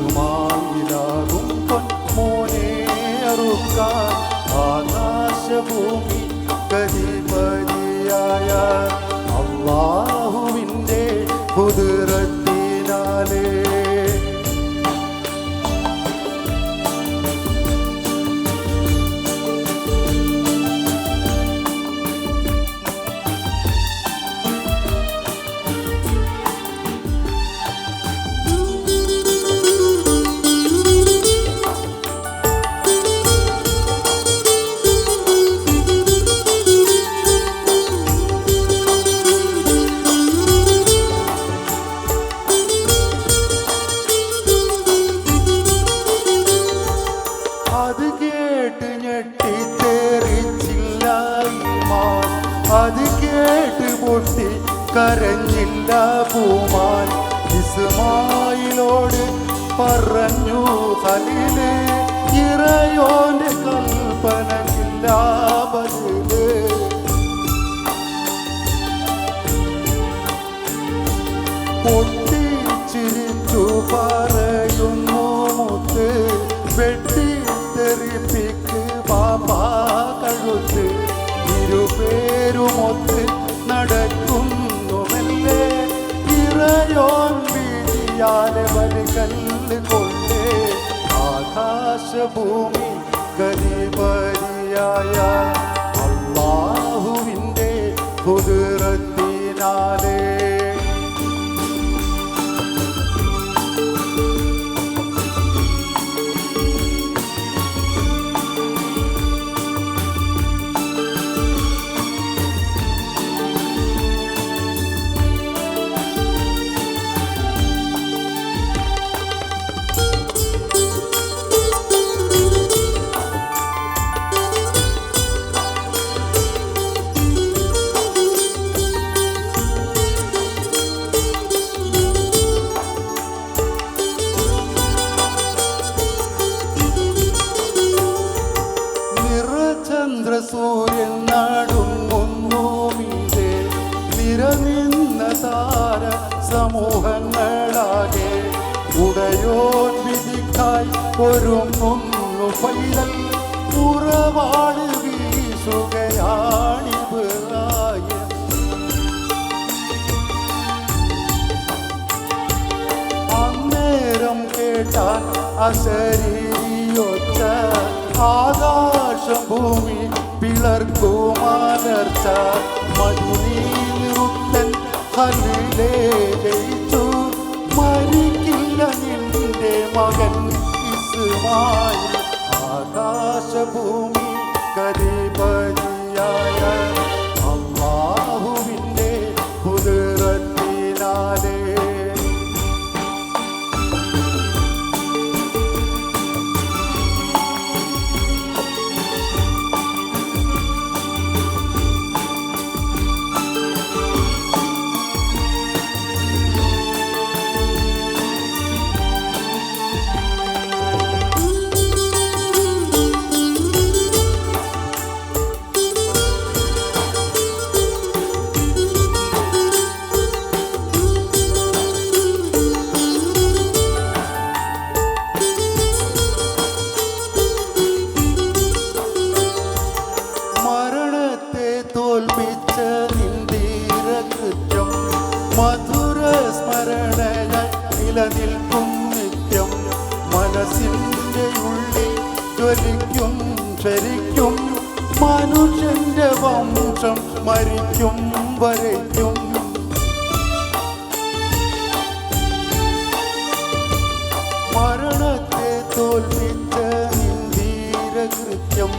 സുമായിലാകും പൊന്മോനെ അറുക്കാൻ. കരഞ്ഞില്ല പൂമാൻ. ഇസ്മായിലോട് പറഞ്ഞു ഹലിൽ ഇറയോന്റെ കൽപ്പനയില്ല പൊട്ടിച്ചിരിച്ചു പറയുന്നു മുത്ത് വെട്ടിത്തെറിപ്പിക്ക് यानवन कल् कोटे गरीब गरीबरियाया ഒരുങ്ങുന്നു പൈതൽ ഉറവാട് വീശുകയാണിവിറായം അന്നേരം കേട്ടാൽ അശരീരിയൊച്ച ആകാശം ഭൂമി പിളർക്കുമാലർച്ച. മരുനീറുത്തൻ ഹലിലേ ജയിച്ചു. മരിക്കില്ല നിന്റെ മകൻ ആകാശഭൂമി കരിപരിയായ മരിക്കും വരയ്ക്കും മരണത്തെ തോൽപ്പിച്ച നിന്ദീര കൃത്യം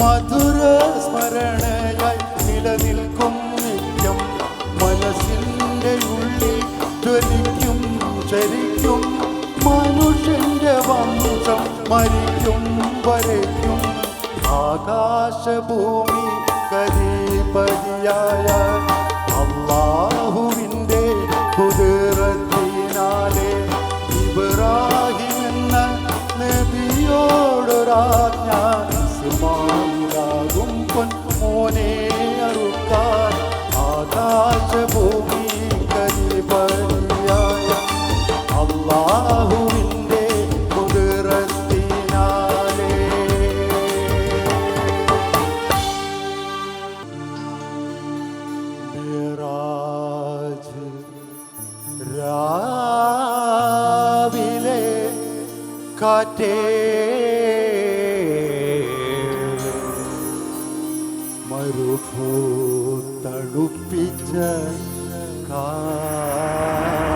മധുര സ്മരണയായി നിലനിൽക്കും നിത്യം. മനസ്സിന്റെ ഉള്ളിൽ ജ്വലിക്കും ചരിക്കും. മനുഷ്യന്റെ വംശം മരിക്കും വരയ്ക്കും ആകാശഭൂമി കാറ്റേ. മരുഭൂ തണുപ്പിച്ച കാറ്റേ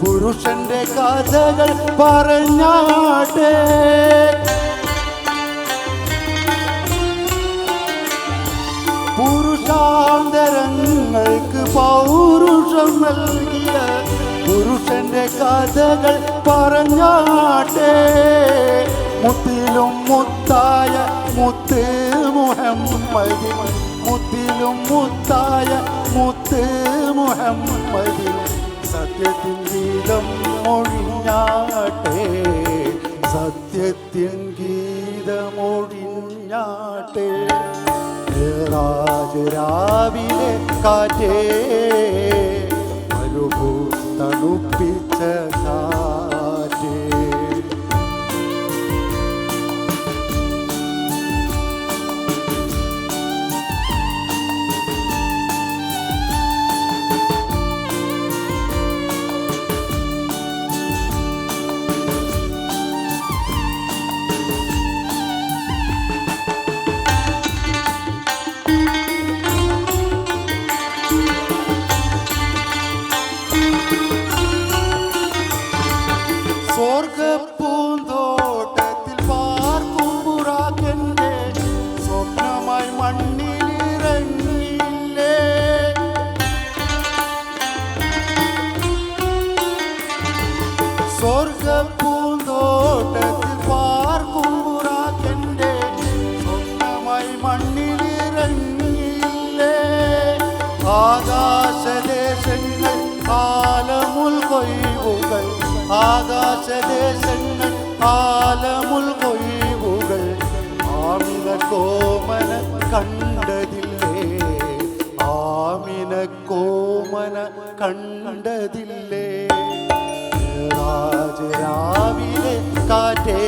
പുരുഷന്റെ കഥകൾ പറഞ്ഞാട്ടെ. പുരുഷാന്തരങ്ങൾക്ക് പൗരുഷം നൽകിയ പുരുഷന്റെ കഥകൾ പറഞ്ഞാട്ടെ. മുത്തിലും മുത്തായ മുത്ത് മുഹമ്മദ് മുത്തിലും മുത്തായ മുത്ത് മുഹമ്മദിൻ സത്യത്തിൻ ഗീതം മൊഴിഞ്ഞാട്ടെ സത്യത്തിൻ ഗീതമൊഴിഞ്ഞാട്ടെ രാജരാവിലെ കാറ്റേ. മരുഭൂ തണുപ്പിച്ച കാറ്റേ சொர்க்க பூந்தோட்டத்தில் பார்க்கும் புறாக்கென்றே சொந்தமாய் மண்ணில் இறங்கியில்லே ஆகாச தேசங்கள் ஆலமுல் கொய்வுகள் ஆகாச தேசங்கள் ஆலமுல் கொய்வுகள் ஆமின கோமன கண்டதில்லே. ஆமின கோமன கண்டதில்லே. രാവിലെ കാറ്റേ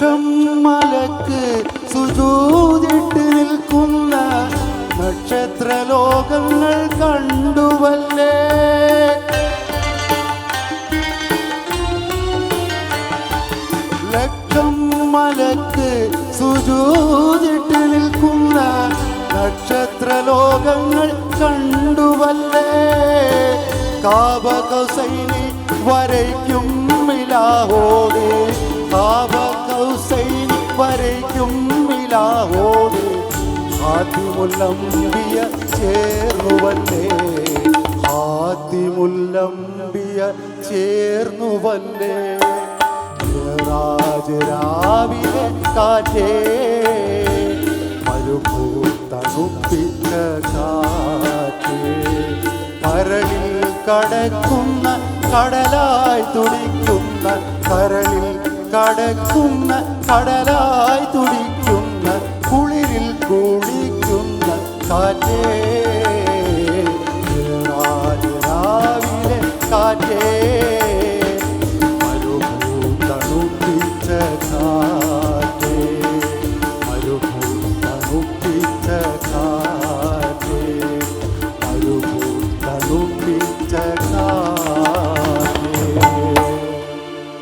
ലക്ഷം മലക്ക് സുജൂതിട്ട് നിൽക്കുന്ന നക്ഷത്ര ലോകങ്ങൾ കണ്ടുവല്ലേ? ലക്ഷം മലക്ക് സുജൂതിട്ട് നിൽക്കുന്ന നക്ഷത്ര ലോകങ്ങൾ കണ്ടുവല്ലേ? കാബ വരയ്ക്കും മിലാഹോടെ കാബ കൗസൈനി വരയ്ക്കും മിലാഹോടെ ആദ്യമുല്ലംബിയ ചേർന്നുവല്ലേ ആദ്യമുല്ലംബിയ ചേർന്നുവല്ലേ. രാജരാവിലെ രാവിലെ കാറ്റേ. മരുഭൂത്തണുപ്പിച്ച കാറ്റേ. പരളിൽ കടക്കുന്ന കടലായി തുടിക്കുന്ന കരളിൽ കടക്കുന്ന കടലായി തുടിക്കുന്ന കുളിരിൽ കുളിക്കുന്ന കാറ്റേ.